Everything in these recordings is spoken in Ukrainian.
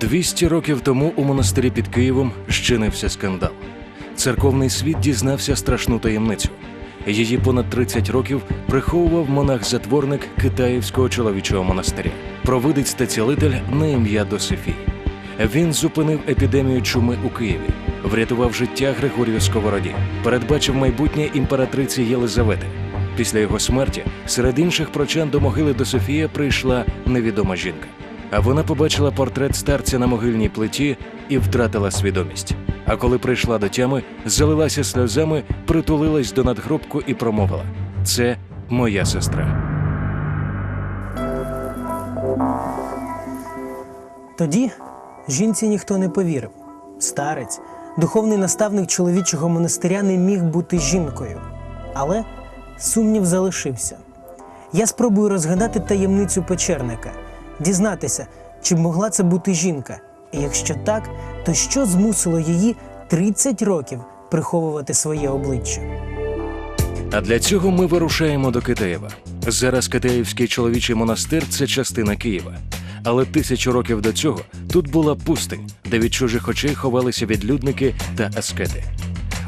200 років тому у монастирі під Києвом щинився скандал. Церковний світ дізнався страшну таємницю. Її понад 30 років приховував монах-затворник Китаївського чоловічого монастиря, провидець та цілитель на ім'я Досифій. Він зупинив епідемію чуми у Києві, врятував життя Григорію Сковороді, передбачив майбутнє імператриці Єлизавети. Після його смерті серед інших прочан до могили Досифія прийшла невідома жінка. А вона побачила портрет старця на могильній плиті і втратила свідомість. А коли прийшла до тями, залилася сльозами, притулилась до надгробку і промовила: Це моя сестра. Тоді жінці ніхто не повірив. Старець, духовний наставник чоловічого монастиря не міг бути жінкою. Але сумнів залишився. Я спробую розгадати таємницю печерника, дізнатися, чи могла це бути жінка. І якщо так, то що змусило її 30 років приховувати своє обличчя? А для цього ми вирушаємо до Китаєва. Зараз Китаївський чоловічий монастир це частина Києва. Але тисячу років до цього тут була пустинь, де від чужих очей ховалися відлюдники та аскети.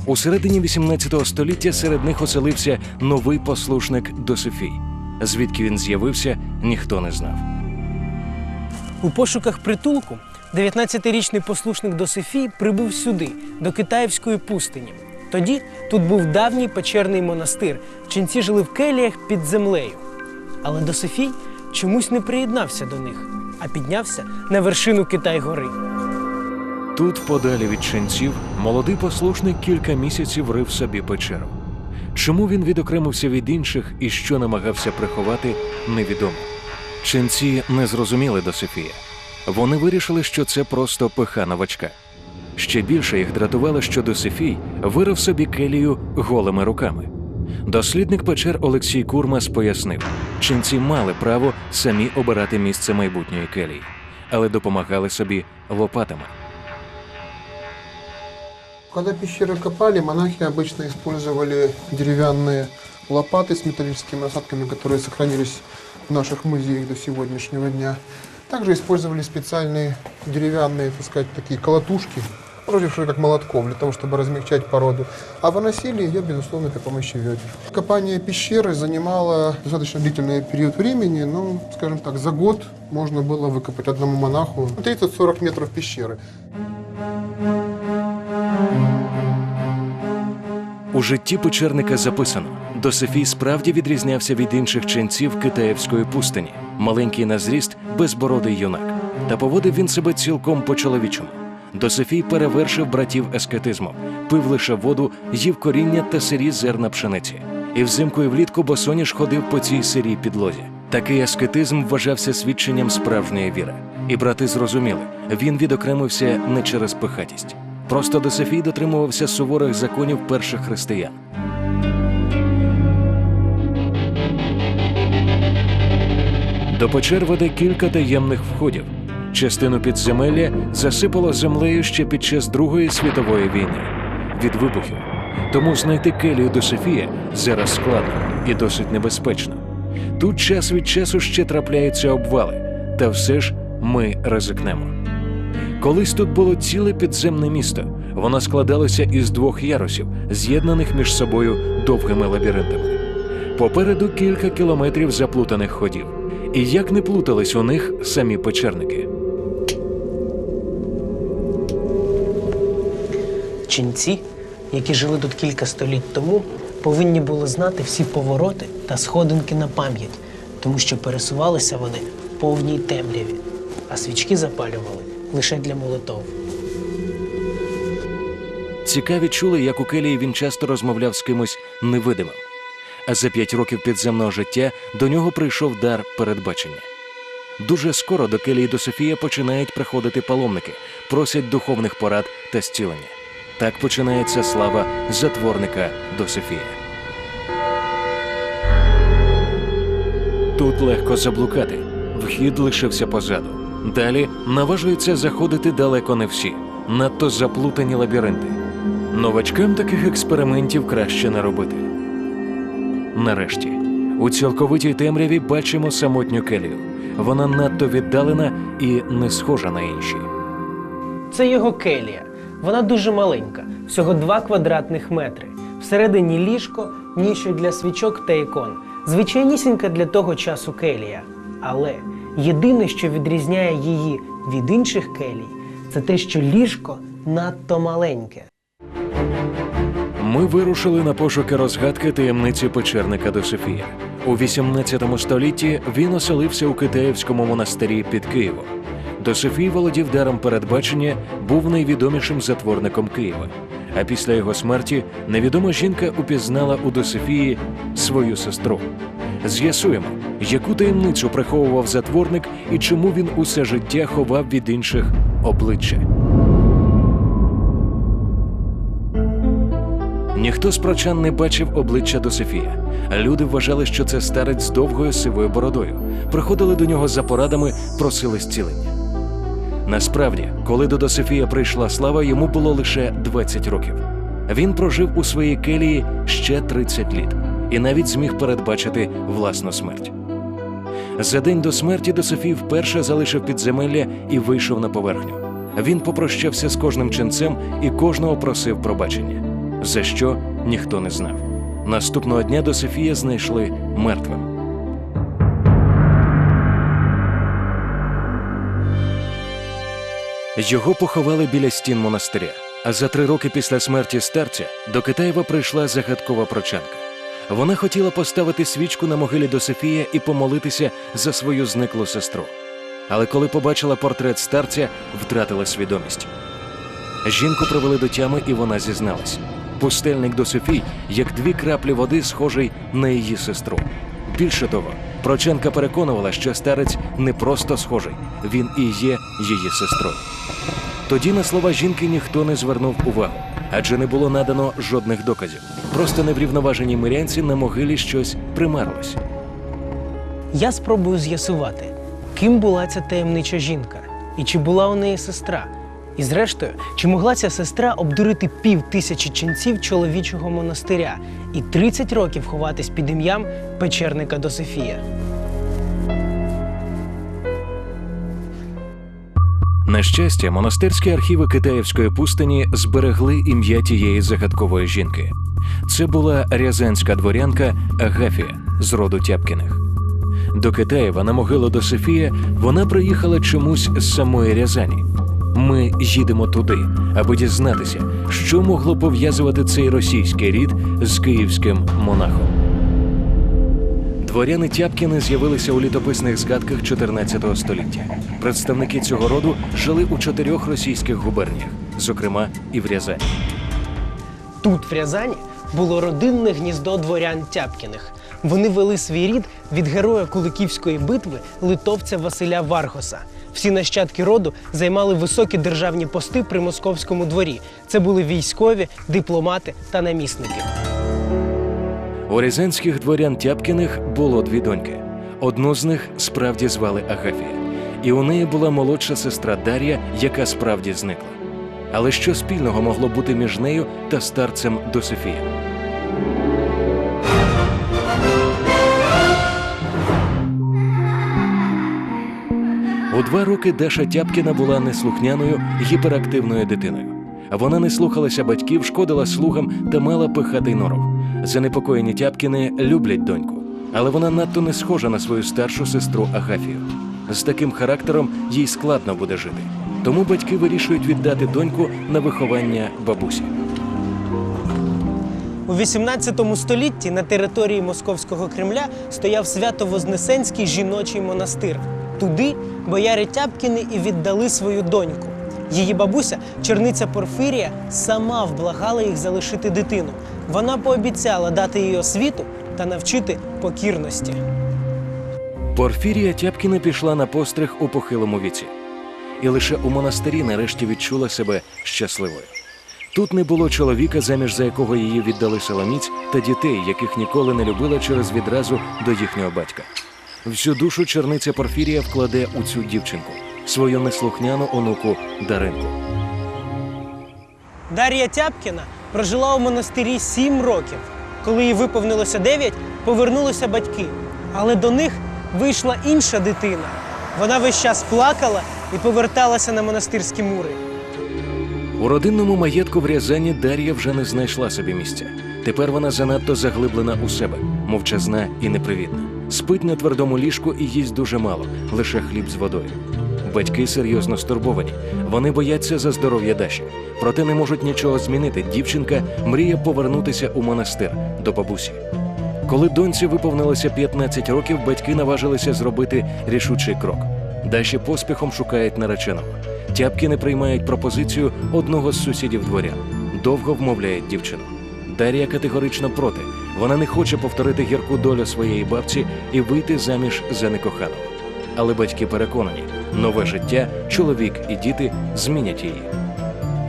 У середині 18 століття серед них оселився новий послушник Досифій. Звідки він з'явився, ніхто не знав. У пошуках притулку 19-річний послушник Досифій прибув сюди, до Китаївської пустині. Тоді тут був давній печерний монастир. Ченці жили в келіях під землею. Але Досифій чомусь не приєднався до них, а піднявся на вершину Китай-гори. Тут, подалі від ченців, молодий послушник кілька місяців рив собі печеру. Чому він відокремився від інших і що намагався приховати, невідомо. Ченці не зрозуміли до Софія. Вони вирішили, що це просто пиха новачка. Ще більше їх дратувало, що Досифій вирив собі келію голими руками. Дослідник печер Олексій Курмас пояснив, ченці мали право самі обирати місце майбутньої келії, але допомагали собі лопатами. Когда пещеры копали, монахи обычно использовали деревянные лопаты с металлическими насадками, которые сохранились в наших музеях до сегодняшнего дня. Также использовали специальные деревянные, так сказать, такие колотушки, вроде как молотков, для того, чтобы размягчать породу. А выносили ее, безусловно, при помощи ведер. Копание пещеры занимало достаточно длительный период времени, ну, скажем так, за год можно было выкопать одному монаху 30-40 метров пещеры. У житті печерника записано: Досифій справді відрізнявся від інших ченців Китаївської пустині, маленький на зріст, безбородий юнак. Та поводив він себе цілком по-чоловічому. Досифій перевершив братів ескетизмом, пив лише воду, їв коріння та сирі зерна пшениці. І взимку і влітку босоніж ходив по цій сирій підлозі. Такий аскетизм вважався свідченням справжньої віри. І брати зрозуміли, він відокремився не через пихатість. Просто Досифій дотримувався суворих законів перших християн. До печер веде кілька таємних входів. Частину підземелля засипало землею ще під час Другої світової війни від вибухів. Тому знайти келію до Софія зараз складно і досить небезпечно. Тут час від часу ще трапляються обвали, та все ж ми ризикнемо. Колись тут було ціле підземне місто. Воно складалося із двох ярусів, з'єднаних між собою довгими лабіринтами. Попереду кілька кілометрів заплутаних ходів. І як не плутались у них самі печерники. Ченці, які жили тут кілька століть тому, повинні були знати всі повороти та сходинки на пам'ять, тому що пересувалися вони в повній темряві, а свічки запалювали лише для молитов. Цікаві чули, як у келії він часто розмовляв з кимось невидимим. А за п'ять років підземного життя до нього прийшов дар передбачення. Дуже скоро до келії до Софія починають приходити паломники, просять духовних порад та зцілення. Так починається слава затворника до Софія. Тут легко заблукати. Вхід лишився позаду. Далі наважуються заходити далеко не всі, надто заплутані лабіринти. Новачкам таких експериментів краще не робити. Нарешті, у цілковитій темряві бачимо самотню келію. Вона надто віддалена і не схожа на інші. Це його келія. Вона дуже маленька, всього 2 квадратних метри. Всередині ліжко, ніщо для свічок та ікон. Звичайнісінька для того часу келія. Але єдине, що відрізняє її від інших келій, це те, що ліжко надто маленьке. Ми вирушили на пошуки розгадки таємниці печерника Досифія. У 18 столітті він оселився у Китаївському монастирі під Києвом. Досифій володів даром передбачення, був найвідомішим затворником Києва. А після його смерті невідома жінка упізнала у Досифії свою сестру. З'ясуємо, яку таємницю приховував затворник і чому він усе життя ховав від інших обличчя. Ніхто з прочан не бачив обличчя Досифія. Люди вважали, що це старець з довгою сивою бородою. Приходили до нього за порадами, просили зцілення. Насправді, коли до Досифія прийшла слава, йому було лише 20 років. Він прожив у своїй келії ще 30 літ і навіть зміг передбачити власну смерть. За день до смерті Досифій вперше залишив підземелля і вийшов на поверхню. Він попрощався з кожним ченцем і кожного просив пробачення. За що ніхто не знав. Наступного дня Досифія знайшли мертвим. Його поховали біля стін монастиря. А за три роки після смерті старця до Китаєва прийшла загадкова прочанка. Вона хотіла поставити свічку на могилі Досифія і помолитися за свою зниклу сестру. Але коли побачила портрет старця, втратила свідомість. Жінку привели до тями, і вона зізналась. Пустельник Досифій, як дві краплі води, схожий на її сестру. Більше того, прочанка переконувала, що старець не просто схожий, він і є її сестрою. Тоді на слова жінки ніхто не звернув увагу, адже не було надано жодних доказів. Просто неврівноважені мирянці на могилі щось примарилось. Я спробую з'ясувати, ким була ця таємнича жінка, і чи була у неї сестра. І зрештою, чи могла ця сестра обдурити пів тисячі ченців чоловічого монастиря і 30 років ховатись під ім'ям печерника Досифія? На щастя, монастирські архіви Китаївської пустині зберегли ім'я тієї загадкової жінки. Це була рязанська дворянка Агафія з роду Тяпкіних. До Китаєва на могилу до Софія вона приїхала чомусь з самої Рязані. Ми їдемо туди, аби дізнатися, що могло пов'язувати цей російський рід з київським монахом. Дворяни Тяпкіни з'явилися у літописних згадках 14 століття. Представники цього роду жили у чотирьох російських губерніях, зокрема і в Рязані. Тут, в Рязані, було родинне гніздо дворян Тяпкіних. Вони вели свій рід від героя Куликівської битви литовця Василя Варгоса. Всі нащадки роду займали високі державні пости при московському дворі. Це були військові, дипломати та намісники. У рязанських дворян Тяпкіних було дві доньки. Одну з них справді звали Агафія, і у неї була молодша сестра Дар'я, яка справді зникла. Але що спільного могло бути між нею та старцем Досифієм? У два роки Даша Тяпкіна була неслухняною гіперактивною дитиною. Вона не слухалася батьків, шкодила слугам та мала пихатий норов. Занепокоєні Тяпкіни люблять доньку, але вона надто не схожа на свою старшу сестру Агафію. З таким характером їй складно буде жити. Тому батьки вирішують віддати доньку на виховання бабусі. У 18 столітті на території Московського Кремля стояв свято-вознесенський жіночий монастир. Туди бояри Тяпкіни і віддали свою доньку. Її бабуся, черниця Порфирія, сама вблагала їх залишити дитину. Вона пообіцяла дати їй освіту та навчити покірності. Порфірія Тяпкіна пішла на постриг у похилому віці, і лише у монастирі нарешті відчула себе щасливою. Тут не було чоловіка, заміж за якого її віддали соломіць, та дітей, яких ніколи не любила через відразу до їхнього батька. Всю душу черниця Порфірія вкладе у цю дівчинку, свою неслухняну онуку Даринку. Дар'я Тяпкіна прожила у монастирі сім років. Коли їй виповнилося дев'ять, повернулися батьки. Але до них вийшла інша дитина. Вона весь час плакала і поверталася на монастирські мури. У родинному маєтку в Рязані Дар'я вже не знайшла собі місця. Тепер вона занадто заглиблена у себе, мовчазна і непривітна. Спить на твердому ліжку і їсть дуже мало, лише хліб з водою. Батьки серйозно стурбовані. Вони бояться за здоров'я Даші. Проте не можуть нічого змінити. Дівчинка мріє повернутися у монастир до бабусі. Коли доньці виповнилося 15 років, батьки наважилися зробити рішучий крок. Даші поспіхом шукають нареченого. Тяпки не приймають пропозицію одного з сусідів дворян. Довго вмовляють дівчину. Дар'я категорично проти. Вона не хоче повторити гірку долю своєї бабці і вийти заміж за некоханого. Але батьки переконані, нове життя, чоловік і діти змінять її.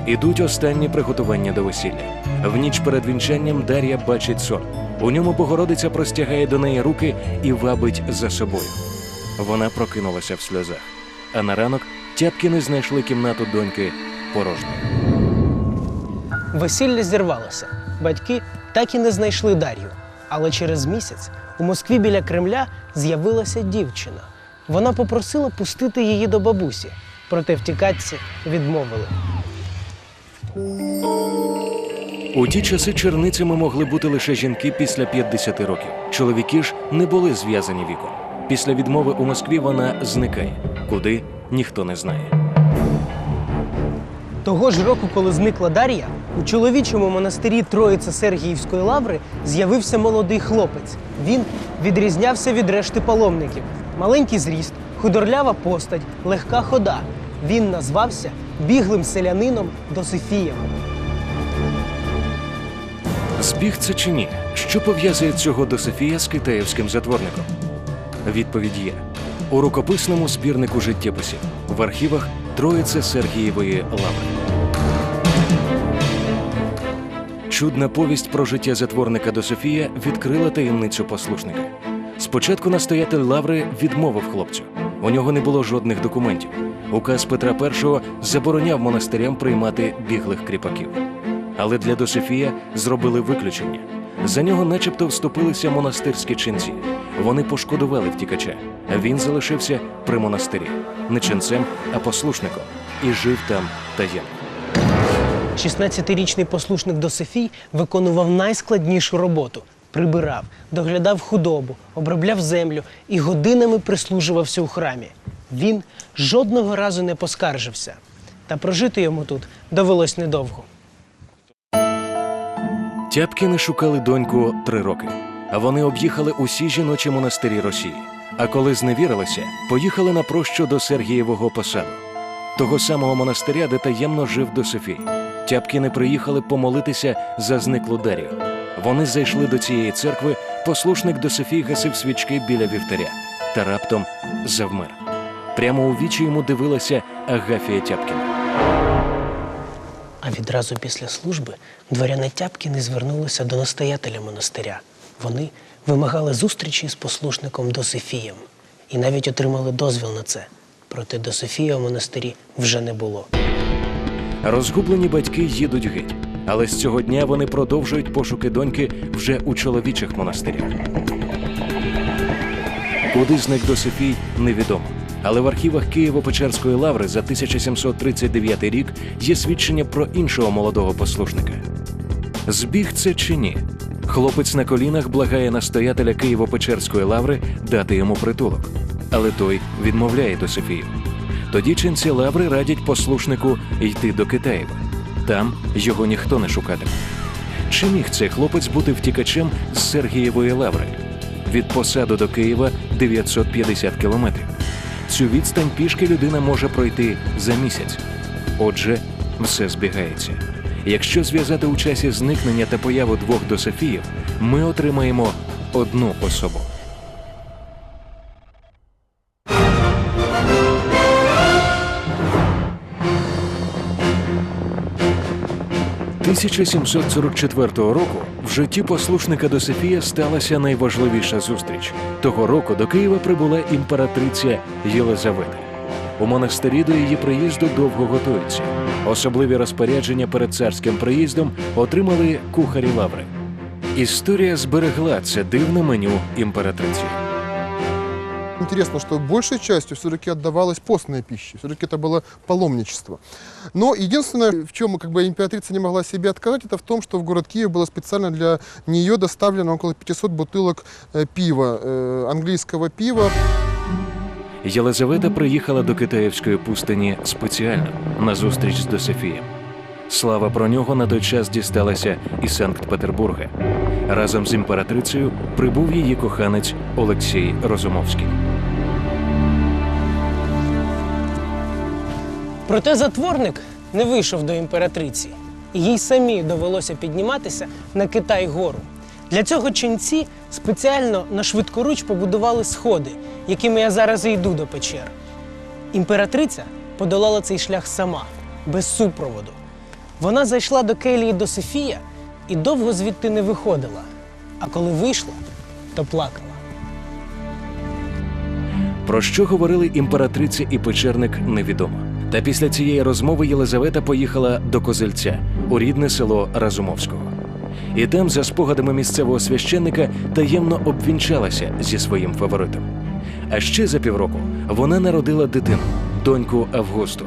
Ідуть останні приготування до весілля. В ніч перед вінчанням Дар'я бачить сон. У ньому Богородиця простягає до неї руки і вабить за собою. Вона прокинулася в сльозах. А на ранок тяпки знайшли кімнату доньки порожньою. Весілля зірвалося. Батьки так і не знайшли Дар'ю. Але через місяць у Москві біля Кремля з'явилася дівчина. Вона попросила пустити її до бабусі, проте втікачці відмовили. У ті часи черницями могли бути лише жінки після 50 років. Чоловіки ж не були зв'язані віком. Після відмови у Москві вона зникає. Куди ніхто не знає. Того ж року, коли зникла Дар'я, у чоловічому монастирі Троїця Сергіївської лаври з'явився молодий хлопець. Він відрізнявся від решти паломників. Маленький зріст, худорлява постать, легка хода. Він назвався біглим селянином Досифієм. Збіг це чи ні? Що пов'язує цього до Софія з китаївським затворником? Відповідь є у рукописному збірнику життєписів в архівах Троїце Сергієвої лаври. Чудна повість про життя затворника до Софія відкрила таємницю послушника. Спочатку настоятель лаври відмовив хлопцю. У нього не було жодних документів. Указ Петра І забороняв монастирям приймати біглих кріпаків. Але для Досифія зробили виключення. За нього, начебто, вступилися монастирські ченці. Вони пошкодували втікача, він залишився при монастирі не ченцем, а послушником і жив там таємно. 16-річний послушник Досифій виконував найскладнішу роботу: прибирав, доглядав худобу, обробляв землю і годинами прислужувався у храмі. Він жодного разу не поскаржився. Та прожити йому тут довелось недовго. Тяпкіни шукали доньку три роки, а вони об'їхали усі жіночі монастирі Росії. А коли зневірилися, поїхали на прощу до Сергієвого посаду, того самого монастиря, де таємно жив Досифій. Тяпкіни приїхали помолитися за зниклу Дарію. Вони зайшли до цієї церкви, послушник Досифій гасив свічки біля вівтаря та раптом завмер. Прямо у вічі йому дивилася Агафія Тяпкіна. А відразу після служби дворяни Тяпкіни звернулися до настоятеля монастиря. Вони вимагали зустрічі з послушником Досифієм і навіть отримали дозвіл на це. Проте Досифія в монастирі вже не було. Розгублені батьки їдуть геть, але з цього дня вони продовжують пошуки доньки вже у чоловічих монастирях. Куди зник Досифій, невідомо. Але в архівах Києво-Печерської лаври за 1739 рік є свідчення про іншого молодого послушника. Збіг це чи ні? Хлопець на колінах благає настоятеля Києво-Печерської лаври дати йому притулок, але той відмовляє Досифію. Тоді ченці лаври радять послушнику йти до Китаєва. Там його ніхто не шукатиме. Чи міг цей хлопець бути втікачем з Сергієвої лаври? Від посаду до Києва 950 кілометрів. Цю відстань пішки людина може пройти за місяць. Отже, все збігається. Якщо зв'язати у часі зникнення та появу двох Дософіїв, ми отримаємо одну особу. – 1744 року в житті послушника Досифія сталася найважливіша зустріч. Того року до Києва прибула імператриця Єлизавета. У монастирі до її приїзду довго готуються. Особливі розпорядження перед царським приїздом отримали кухарі лаври. Історія зберегла це дивне меню імператриці интересно, что большей частью все-таки отдавалась постная пища, все-таки это было паломничество. Но единственное, в чем как бы императрица не могла себе отказать, это в том, что в город Киев было специально для нее доставлено около 500 бутылок э, пива, э, английского пива. Єлизавета приїхала до Китаївської пустині спеціально на зустріч з Досифієм. Слава про нього на той час дісталася і Санкт-Петербурга. Разом з імператрицею прибув її коханець Олексій Розумовський. Проте затворник не вийшов до імператриці, і їй самі довелося підніматися на Китай гору. Для цього ченці спеціально на швидкоруч побудували сходи, якими я зараз і йду до печер. Імператриця подолала цей шлях сама, без супроводу. Вона зайшла до келії до Софія і довго звідти не виходила. А коли вийшла, то плакала. Про що говорили імператриця і печерник, невідомо. Та після цієї розмови Єлизавета поїхала до Козельця у рідне село Разумовського. І там, за спогадами місцевого священника, таємно обвінчалася зі своїм фаворитом. А ще за півроку вона народила дитину, доньку Августу.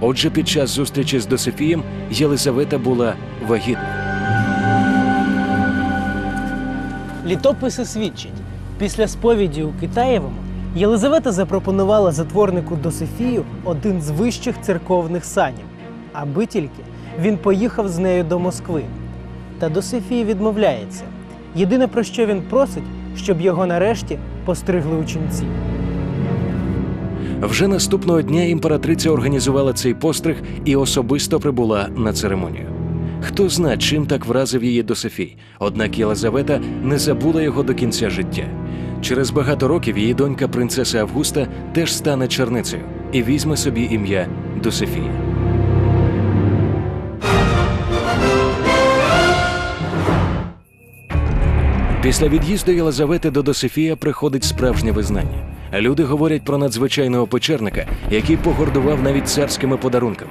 Отже, під час зустрічі з Досифієм Єлизавета була вагітна. Літописи свідчать, після сповіді у Китаєвому Єлизавета запропонувала затворнику Досифію один з вищих церковних санів, аби тільки він поїхав з нею до Москви. Та Досифій відмовляється. Єдине про що він просить, щоб його нарешті постригли у ченці. Вже наступного дня імператриця організувала цей постриг і особисто прибула на церемонію. Хто зна, чим так вразив її до Софій, однак Єлизавета не забула його до кінця життя. Через багато років її донька принцеса Августа теж стане черницею і візьме собі ім'я Досифія. Після від'їзду Єлизавети до Досифія приходить справжнє визнання. Люди говорять про надзвичайного печерника, який погордував навіть царськими подарунками.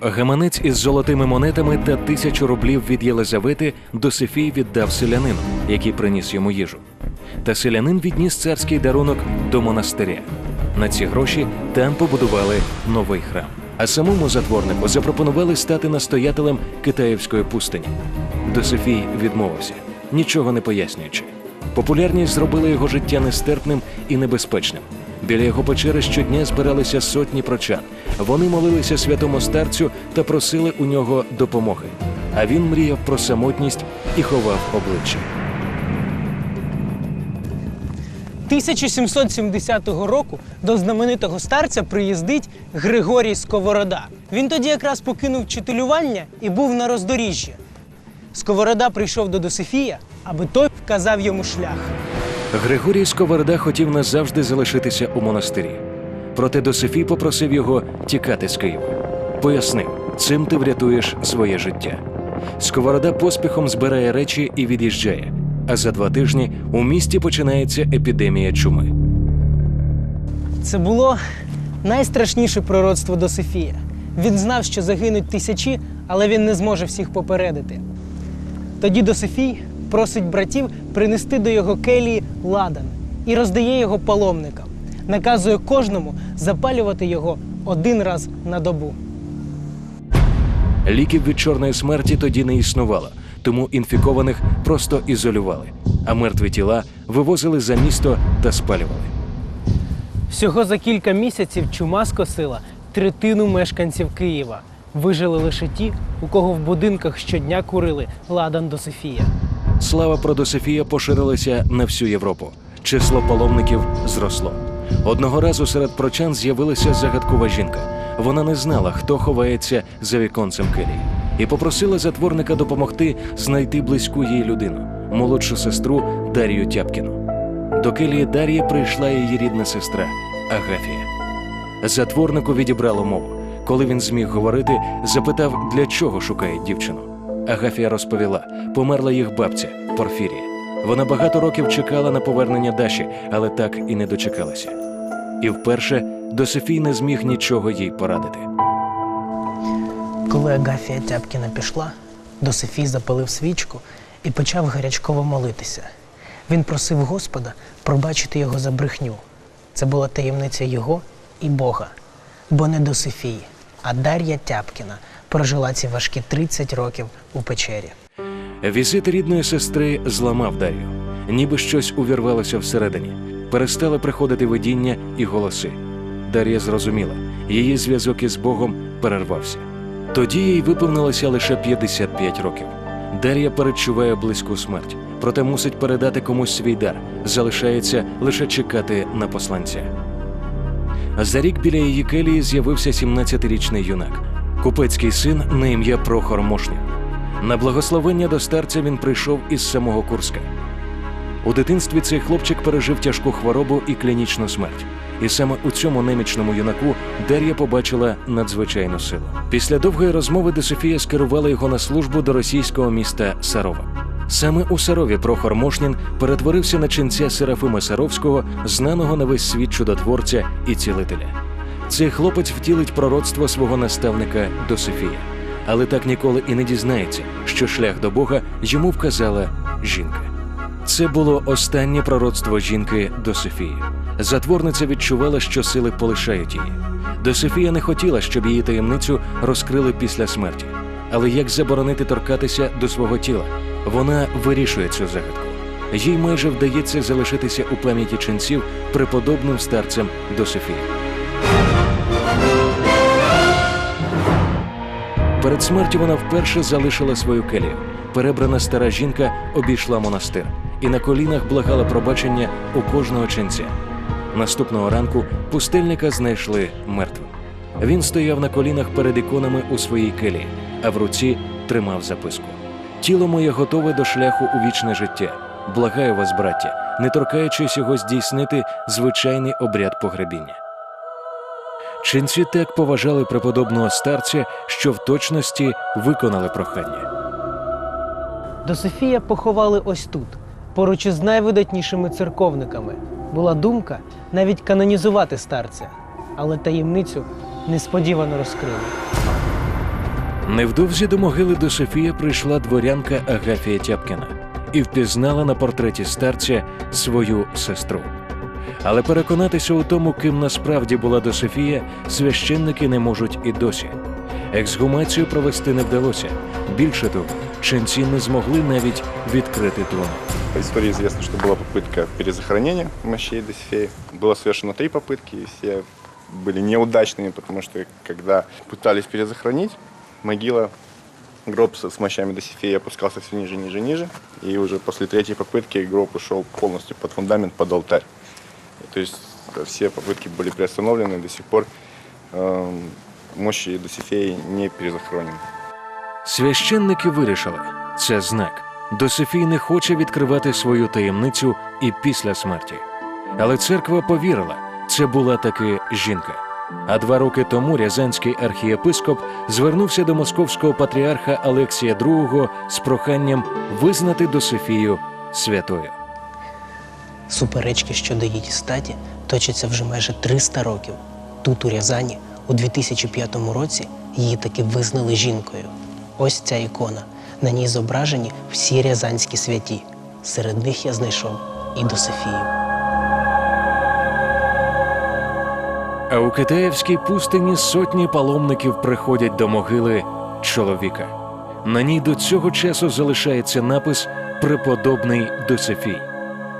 Гаманець із золотими монетами та тисячу рублів від Єлизавети Досифій віддав селянину, який приніс йому їжу. Та селянин відніс царський дарунок до монастиря. На ці гроші там побудували новий храм. А самому затворнику запропонували стати настоятелем Китаївської пустині. Досифій відмовився, нічого не пояснюючи. Популярність зробила його життя нестерпним і небезпечним. Біля його печери щодня збиралися сотні прочан. Вони молилися святому старцю та просили у нього допомоги. А він мріяв про самотність і ховав обличчя. 1770 року до знаменитого старця приїздить Григорій Сковорода. Він тоді якраз покинув вчителювання і був на роздоріжжі. Сковорода прийшов до Досифія, аби той вказав йому шлях. Григорій Сковорода хотів назавжди залишитися у монастирі. Проте Досифій попросив його тікати з Києва. Пояснив, цим ти врятуєш своє життя. Сковорода поспіхом збирає речі і від'їжджає. А за два тижні у місті починається епідемія чуми. Це було найстрашніше пророцтво Досифія. Він знав, що загинуть тисячі, але він не зможе всіх попередити. Тоді Досифій просить братів принести до його келії ладан і роздає його паломникам. Наказує кожному запалювати його один раз на добу. Ліків від чорної смерті тоді не існувало, тому інфікованих просто ізолювали, а мертві тіла вивозили за місто та спалювали. Всього за кілька місяців чума скосила третину мешканців Києва. Вижили лише ті, у кого в будинках щодня курили ладан Досифія. Слава про Досифія поширилася на всю Європу. Число паломників зросло. Одного разу серед прочан з'явилася загадкова жінка. Вона не знала, хто ховається за віконцем келії, і попросила затворника допомогти знайти близьку їй людину, молодшу сестру Дар'ю Тяпкіну. До келії Дар'ї прийшла її рідна сестра Агафія. Затворнику відібрало мову. Коли він зміг говорити, запитав, для чого шукає дівчину. Агафія розповіла, померла їх бабця Порфірія. Вона багато років чекала на повернення Даші, але так і не дочекалася. І вперше Досифій не зміг нічого їй порадити. Коли Агафія Тяпкіна пішла, Досифій запалив свічку і почав гарячково молитися. Він просив Господа пробачити його за брехню. Це була таємниця його і Бога. Бо не до Софії, а Дар'я Тяпкіна прожила ці важкі 30 років у печері. Візит рідної сестри зламав Дар'ю, ніби щось увірвалося всередині. Перестали приходити видіння і голоси. Дар'я зрозуміла, її зв'язок із Богом перервався. Тоді їй виповнилося лише 55 років. Дар'я передчуває близьку смерть, проте мусить передати комусь свій дар. Залишається лише чекати на посланця. За рік біля її келії з'явився 17-річний юнак, купецький син на ім'я Прохор Мошнів. На благословення до старця він прийшов із самого Курська. У дитинстві цей хлопчик пережив тяжку хворобу і клінічну смерть. І саме у цьому немічному юнаку Дар'я побачила надзвичайну силу. Після довгої розмови де Софія скерувала його на службу до російського міста Сарова. Саме у Сарові Прохор Мошнін перетворився на ченця Серафима Саровського, знаного на весь світ чудотворця і цілителя. Цей хлопець втілить пророцтво свого наставника до Софії, але так ніколи і не дізнається, що шлях до Бога йому вказала жінка. Це було останнє пророцтво жінки до Софії. Затворниця відчувала, що сили полишають її. До Софія не хотіла, щоб її таємницю розкрили після смерті. Але як заборонити торкатися до свого тіла? Вона вирішує цю загадку. Їй майже вдається залишитися у пам'яті ченців преподобним старцем до Софії. Перед смертю вона вперше залишила свою келію. Перебрана стара жінка обійшла монастир і на колінах благала пробачення у кожного ченця. Наступного ранку пустельника знайшли мертвим. Він стояв на колінах перед іконами у своїй келії, а в руці тримав записку. Тіло моє готове до шляху у вічне життя. Благаю вас, браття, не торкаючись його здійснити звичайний обряд погребіння. Ченці так поважали преподобного старця, що в точності виконали прохання. До Софія поховали ось тут, поруч із найвидатнішими церковниками. Була думка навіть канонізувати старця, але таємницю несподівано розкрили. Невдовзі до могили до Софія прийшла дворянка Агафія Тяпкіна і впізнала на портреті старця свою сестру. Але переконатися у тому, ким насправді була до Софія, священники не можуть і досі. Ексгумацію провести не вдалося. Більше того, ченці не змогли навіть відкрити труну. По истории известно, что была попытка перезахоронения мощей Досифея. Было совершено три попытки, и все были неудачными, потому что когда пытались перезахоронить, могила, гроб с с мощами Досифея опускался все ниже, ниже, ниже. И уже после третьей попытки гроб ушел полностью под фундамент, под алтарь. И то есть э, все попытки были приостановлены, до сих пор эм, мощи Досифея не перезахоронены. Священники вирішили це знак. до Софії не хоче відкривати свою таємницю і після смерті. Але церква повірила, це була таки жінка. А два роки тому рязанський архієпископ звернувся до московського патріарха Алексія II з проханням визнати до Софію святою. Суперечки щодо її статі точаться вже майже 300 років. Тут, у Рязані, у 2005 році її таки визнали жінкою. Ось ця ікона. На ній зображені всі рязанські святі. Серед них я знайшов і до Софію. А у Китаївській пустині сотні паломників приходять до могили чоловіка. На ній до цього часу залишається напис Преподобний Досифій.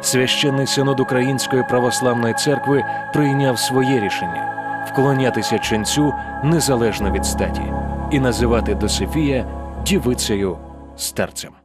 Священний синод Української православної церкви прийняв своє рішення вклонятися ченцю незалежно від статі і називати Досифія дівицею старцем.